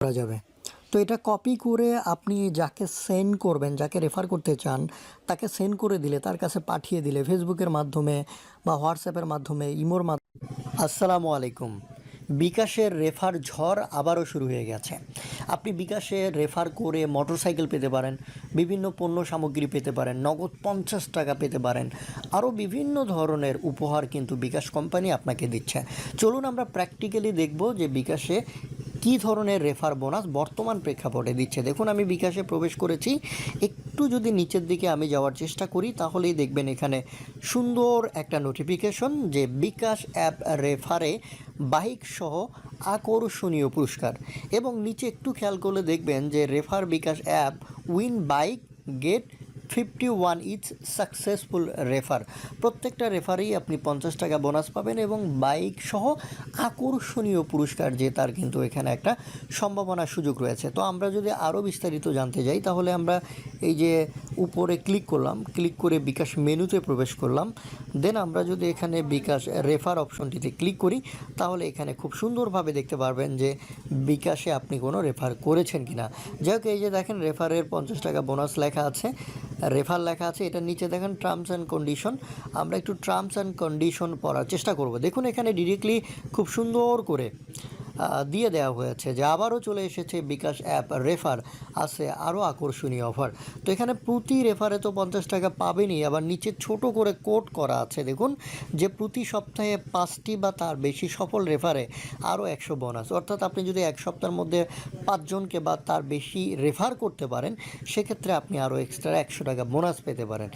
করা যাবে। তো এটা কপি করে আপনি যাকে সেন্ড করবেন, যাকে রেফার করতে চান, তাকে সেন্ড করে দিলে, তার কাছে পাঠিয়ে দিলে ফেসবুকের মাধ্যমে বা হোয়াটসঅ্যাপের মাধ্যমে, ইমোর মাধ্যমে। আসসালামু আলাইকুম। বিকাশের রেফার ঝড় আবারও শুরু হয়ে গেছে। আপনি বিকাশে রেফার করে মোটরসাইকেল পেতে পারেন, বিভিন্ন পণ্য সামগ্রী পেতে পারেন, নগদ পঞ্চাশ টাকা পেতে পারেন, আরও বিভিন্ন ধরনের উপহার কিন্তু বিকাশ কোম্পানি আপনাকে দিচ্ছে। চলুন আমরা প্র্যাকটিক্যালি দেখব যে বিকাশে কী ধরনের রেফার বোনাস বর্তমান প্রেক্ষাপটে দিচ্ছে? দেখুন, আমি বিকাশে প্রবেশ করেছি। একটু যদি নিচের দিকে আমি যাওয়ার চেষ্টা করি, তাহলেই দেখবেন এখানে সুন্দর একটা নোটিফিকেশন যে বিকাশ অ্যাপ রেফারে বাইক সহ আকর্ষণীয় পুরস্কার। এবং নিচে একটু খেয়াল করলে দেখবেন যে refer bKash app win bike get fifty one is successful refer প্রত্যেকটা রেফারেই আপনি পঞ্চাশ টাকা বোনাস পাবেন এবং বাইক সহ আকর্ষণীয় পুরস্কার জেতার কিন্তু এখানে একটা সম্ভাবনা সুযোগ রয়েছে। তো আমরা যদি আরও বিস্তারিত জানতে যাই, তাহলে আমরা এই যে উপরে ক্লিক করলাম ক্লিক করে বিকাশ মেনুতে প্রবেশ করলাম। দেন আমরা যদি এখানে বিকাশ রেফার অপশনটিতে ক্লিক করি, তাহলে এখানে খুব সুন্দরভাবে দেখতে পারবেন যে বিকাশে আপনি কোনো রেফার করেছেন কিনা। যাই হোক, এই যে দেখেন রেফারের পঞ্চাশ টাকা বোনাস লেখা আছে। রেফার লেখা আছে, এটা নিচে দেখেন টার্মস অ্যান্ড কন্ডিশন আমরা একটু টার্মস অ্যান্ড কন্ডিশন পড়ার চেষ্টা করব। দেখুন এখানে ডিরেক্টলি খুব সুন্দর করে। দিয়ে দেওয়া হয়েছে যে আবারও চলে এসেছে বিকাশ অ্যাপ রেফার, আছে আরও আকর্ষণীয় অফার। তো এখানে প্রতি রেফারে তো পঞ্চাশ টাকা পাবেনই, আবার নিচে ছোট করে কোট করা আছে, দেখুন, যে প্রতি সপ্তাহে পাঁচটি বা তার বেশি সফল রেফারে আরও একশো বোনাস। অর্থাৎ আপনি যদি এক সপ্তাহের মধ্যে পাঁচজনকে বা তার বেশি রেফার করতে পারেন, সেক্ষেত্রে আপনি আরও এক্সট্রা একশো টাকা বোনাস পেতে পারেন।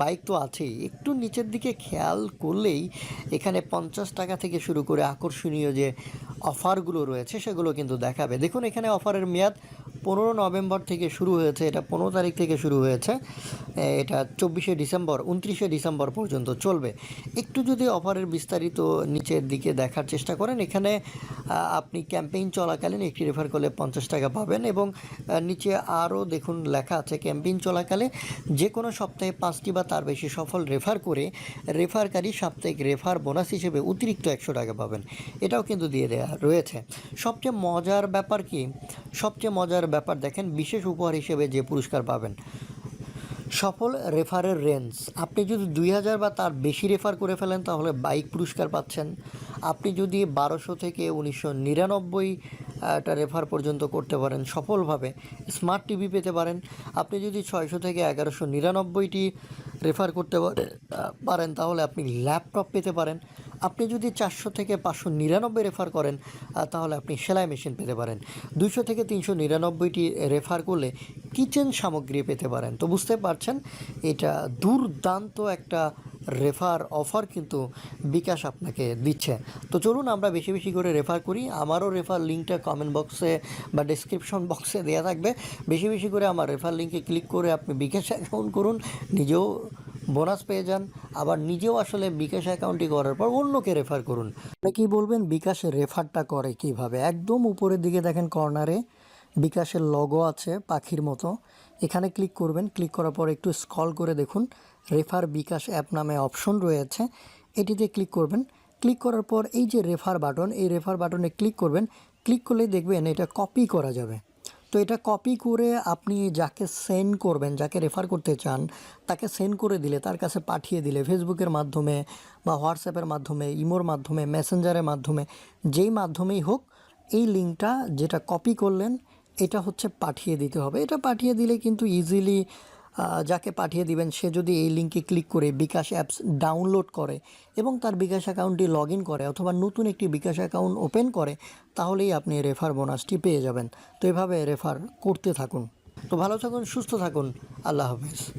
বাইক তো আছেই। একটু নিচের দিকে খেয়াল করলেই এখানে পঞ্চাশ টাকা থেকে শুরু করে আকর্ষণীয় যে অফারগুলো রয়েছে সেগুলো কিন্তু দেখাবে। দেখুন এখানে অফারের মেয়াদ পনেরো নভেম্বর থেকে শুরু হয়েছে, এটা পনেরো তারিখ থেকে শুরু হয়েছে এটা চব্বিশে ডিসেম্বর, উনত্রিশে ডিসেম্বর পর্যন্ত চলবে। একটু যদি অফারের বিস্তারিত নিচের দিকে দেখার চেষ্টা করেন, এখানে আপনি ক্যাম্পেইন চলাকালীন একটি রেফার করলে পঞ্চাশ টাকা পাবেন এবং নিচে আরও দেখুন লেখা আছে ক্যাম্পেইন চলাকালে, যে কোনো সপ্তাহে পাঁচটি বা তার বেশি সফল রেফার করে রেফারকারী সাপ্তাহিক রেফার বোনাস হিসেবে অতিরিক্ত একশো টাকা পাবেন। এটাও কিন্তু দিয়ে দেওয়া রয়েছে। সবচেয়ে মজার ব্যাপার কি? সবচেয়ে মজার ব্যাপার দেখেন, বিশেষ উপহার হিসেবে যে পুরস্কার পাবেন। সফল রেফারের রেঞ্জ। আপনি যদি দুই হাজার বা তার বেশি রেফার করে ফেলেন, তাহলে বাইক পুরস্কার পাচ্ছেন। আপনি যদি বারোশো থেকে উনিশশো নিরানব্বই একটা রেফার পর্যন্ত করতে পারেন সফলভাবে, স্মার্ট টিভি পেতে পারেন। আপনি যদি ছয়শো থেকে এগারোশো নিরানব্বইটি রেফার করতে পারে- পারেন, তাহলে আপনি ল্যাপটপ পেতে পারেন। আপনি যদি চারশো থেকে পাঁচশো নিরানব্বই রেফার করেন তাহলে আপনি সেলাই মেশিন পেতে পারেন। দুশো থেকে তিনশো নিরানব্বইটি রেফার করলে কিচেন সামগ্রী পেতে পারেন। তো বুঝতে পারছেন? এটা দুর্দান্ত একটা রেফার অফার কিন্তু বিকাশ আপনাকে দিচ্ছে। তো চলুন আমরা বেশি বেশি করে রেফার করি। আমারও রেফার লিঙ্কটা কমেন্ট বক্সে বা ডেসক্রিপশন বক্সে দেওয়া থাকবে। বেশি বেশি করে আমার রেফার লিঙ্কে ক্লিক করে আপনি বিকাশ অ্যাকাউন্ট করুন। নিজেও বোনাস পেয়ে যান। আবার নিজেও আসলে বিকাশ অ্যাকাউন্টটি করার পর অন্যকে রেফার করুন। কি বলবেন, বিকাশ রেফারটা করে কীভাবে? একদম উপরের দিকে দেখেন কর্নারে বিকাশের লগো আছে, পাখির মতো। এখানে ক্লিক করবেন। ক্লিক করার পর একটু স্ক্রল করে দেখুন। রেফার বিকাশ অ্যাপ নামে অপশন রয়েছে। এটিতে ক্লিক করবেন। ক্লিক করার পর এই যে রেফার বাটন, এই রেফার বাটনে ক্লিক করবেন। ক্লিক করলেই দেখবেন এটা কপি করা যাবে। তো এটা কপি করে আপনি যাকে সেন্ড করবেন, যাকে রেফার করতে চান, তাকে সেন্ড করে দিলে, তার কাছে পাঠিয়ে দিলে, ফেসবুকের মাধ্যমে বা হোয়াটসঅ্যাপের মাধ্যমে, ইমোর মাধ্যমে মেসেঞ্জারের মাধ্যমে, যেই মাধ্যমেই হোক, এই লিঙ্কটা যেটা কপি করলেন, এটা হচ্ছে পাঠিয়ে দিতে হবে। এটা পাঠিয়ে দিলে কিন্তু ইজিলি যাকে পাঠিয়ে দিবেন, সে যদি এই লিঙ্কে ক্লিক করে বিকাশ অ্যাপস ডাউনলোড করে এবং তার বিকাশ অ্যাকাউন্টটি লগ ইন করে অথবা নতুন একটি বিকাশ অ্যাকাউন্ট ওপেন করে, তাহলেই আপনি রেফার বোনাসটি পেয়ে যাবেন। তো এভাবে রেফার করতে থাকুন। তো ভালো থাকুন, সুস্থ থাকুন। আল্লাহ হাফিজ।